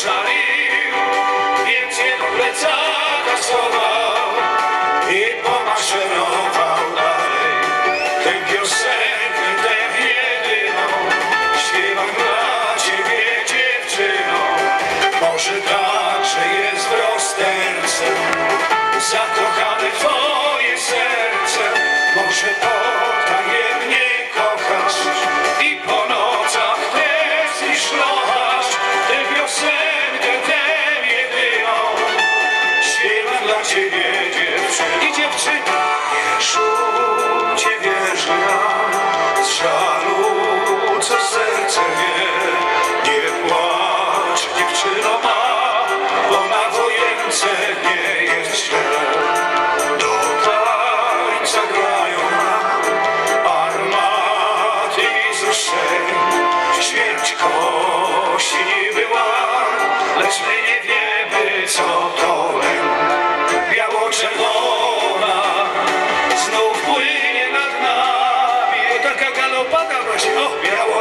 Jerusalem.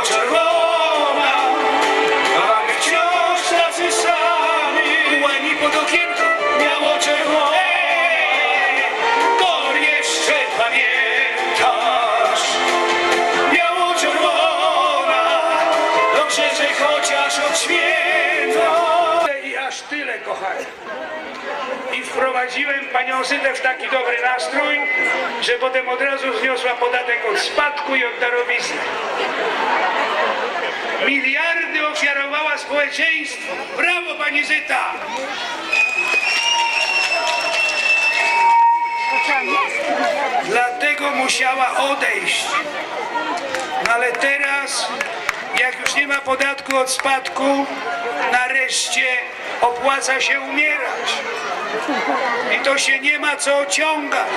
to roll. Wprowadziłem panią Zytę w taki dobry nastrój, że potem od razu wzniosła podatek od spadku i od darowizny. Miliardy ofiarowała społeczeństwu. Brawo, pani Zyta! Dlatego musiała odejść. No ale teraz, jak już nie ma podatku od spadku, nareszcie opłaca się umierać. I to się nie ma co ociągać.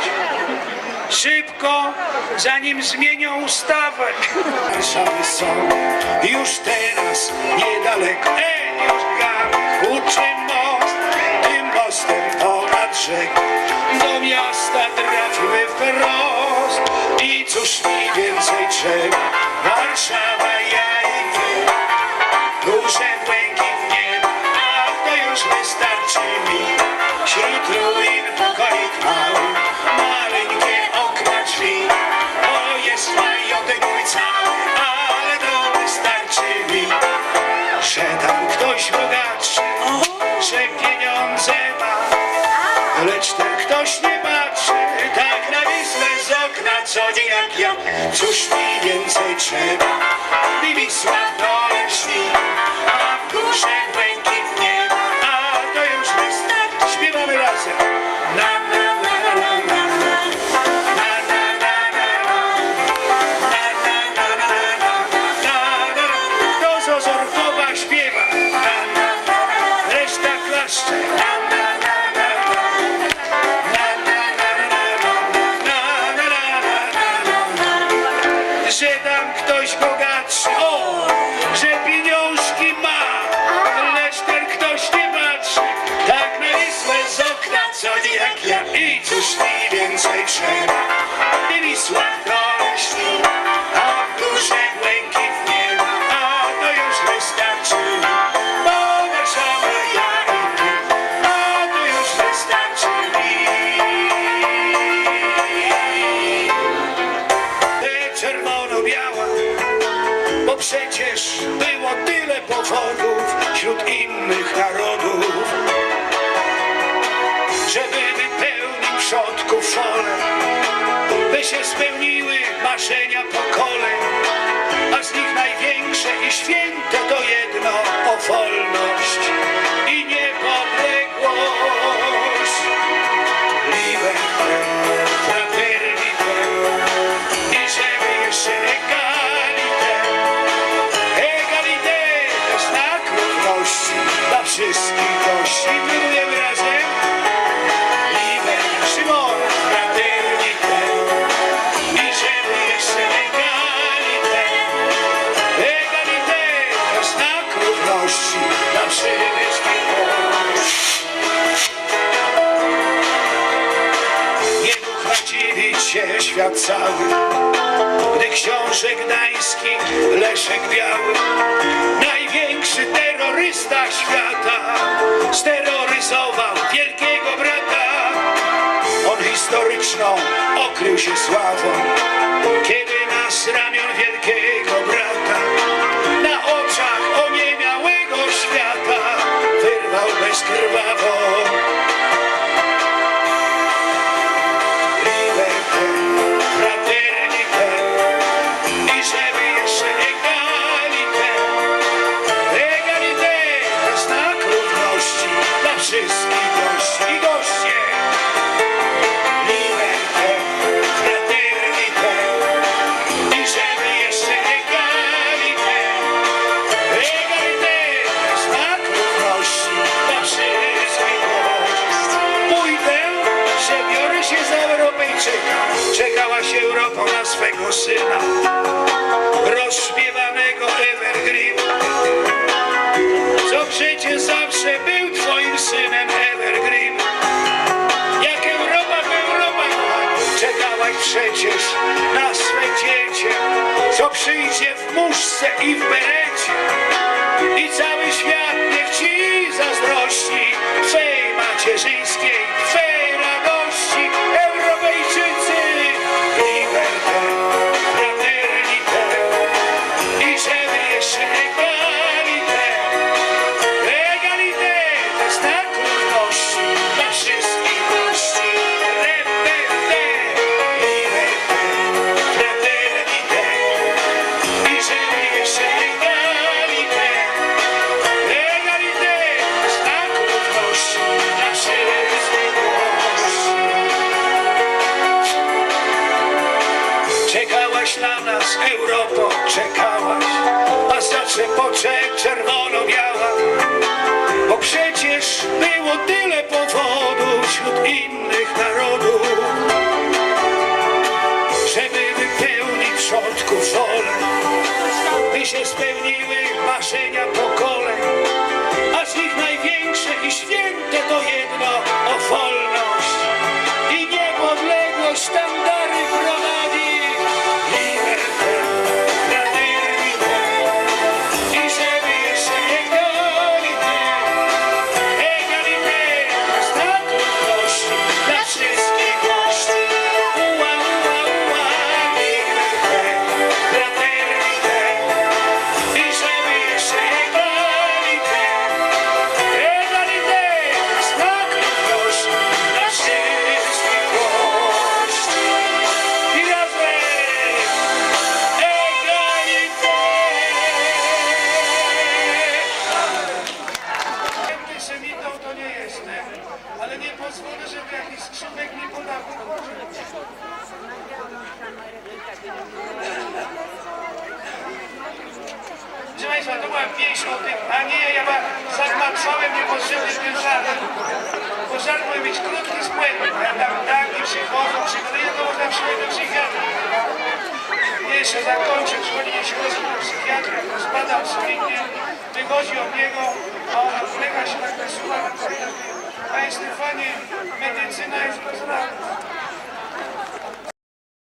Szybko, zanim zmienią ustawę. Warszawy są już teraz niedaleko. Ej, już uczy most, tym mostem ponad. Do miasta trafimy wprost i cóż mi więcej trzeba. Warszawa, ja i ty, duże błękit nieba, a to już wystarczy mi. Ruin pokoik mały, maleńkie okna drzwi. O, jest majątek mój ale to wystarczy mi. Że tam ktoś bogatszy, że pieniądze ma, lecz ten ktoś nie patrzy tak na Wisłę z okna, co nie jak ja. Cóż mi więcej trzeba, gdy Wisła w dole a w górze błękit się spełniły marzenia pokoleń, a z nich największe i święte to jedno o wolność się świat cały, gdy książę gdański Leszek Biały największy terrorysta świata steroryzował wielkiego brata. On historyczną okrył się sławą, kiedy w muszce i w berecie. I cały świat niech ci zazdrości Twej macierzyńskiej, Twej tyle powodów wśród innych Państwa, to była pieśń o tym, a nie, ja ma zagmatwałem niepotrzebny ten żart. Bo żart może być krótki, spłynny. Ja tam tanki przychodzą, przychodzą, to można przyjść do psychiatra. Nie, jeszcze zakończę, przychodzi się do psychiatra, to spadam słynnie, wychodzi od niego, a ona ulega się tak na słucha, Panie Stefanie, medycyna jest bezradna.